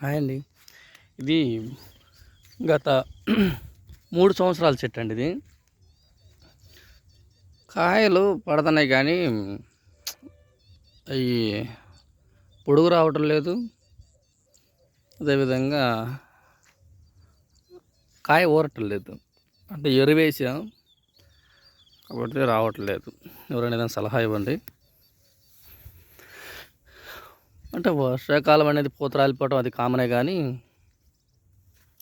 Hi అండి ఇది గత మూడు సంవత్సరాల చెట్టు అండి ఇది. కాయలు పడుతున్నాయి కానీ అవి పొడుగు రావటం లేదు. అదేవిధంగా కాయ ఊరటం లేదు. అంటే ఎరువేసాం కాబట్టి రావట్లేదు ఎవరైనా ఏదైనా సలహా ఇవ్వండి. అంటే వర్షాకాలం అనేది పూత రాలిపోవడం అది కామనే కానీ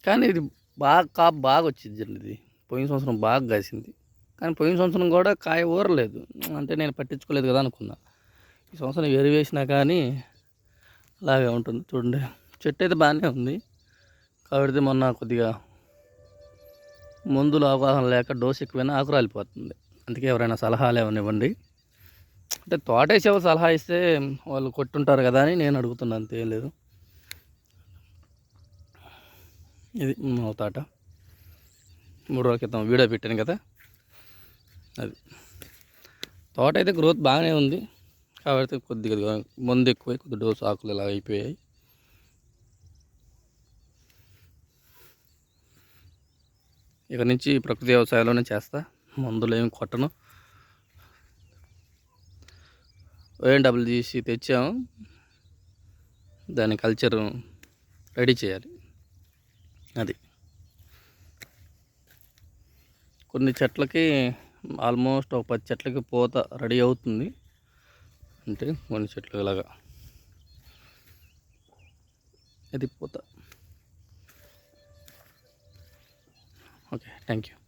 కానీ ఇది బాగా కాపు బాగా వచ్చింది ఇది. పోయిన సంవత్సరం బాగా కాసింది. కానీ పోయిన సంవత్సరం కూడా కాయ ఊరలేదు. అంటే నేను పట్టించుకోలేదు కదా అనుకున్నా. ఈ సంవత్సరం ఎరు వేసినా కానీ అలాగే ఉంటుంది చూడండి. చెట్టు అయితే బాగానే ఉంది. కాబట్టి మొన్న కొద్దిగా మందులు అవగాహన లేక డోస్ ఎక్కువైనా ఆకు రాలిపోతుంది. అందుకే ఎవరైనా సలహాలు ఏమైనా ఇవ్వండి. అంటే తోటేసేవ వాళ్ళు సలహా ఇస్తే వాళ్ళు కొట్టుంటారు కదా అని నేను అడుగుతున్నా అంతే లేదు. ఇది మా తోట. మూడు రోజుల క్రితం వీడియో పెట్టాను కదా. అది. తోట అయితే గ్రోత్ బాగానే ఉంది. కాబట్టి కొద్దిగా మందు ఎక్కువై కొద్ది డోసు ఆకులు ఇలా అయిపోయాయి. ఇక నుంచి ప్రకృతి వ్యవసాయంలోనే చేస్తా. మందులు ఏమి కొట్టను. ఓఎన్ డబ్బులు తీసి తెచ్చాము దాని కల్చర్ రెడీ చేయాలి. అది. కొన్ని చెట్లకి ఆల్మోస్ట్ ఒక పది చెట్లకి పూత రెడీ అవుతుంది. అంటే కొన్ని చెట్లు ఇలాగా ఇది పూత. Okay thank you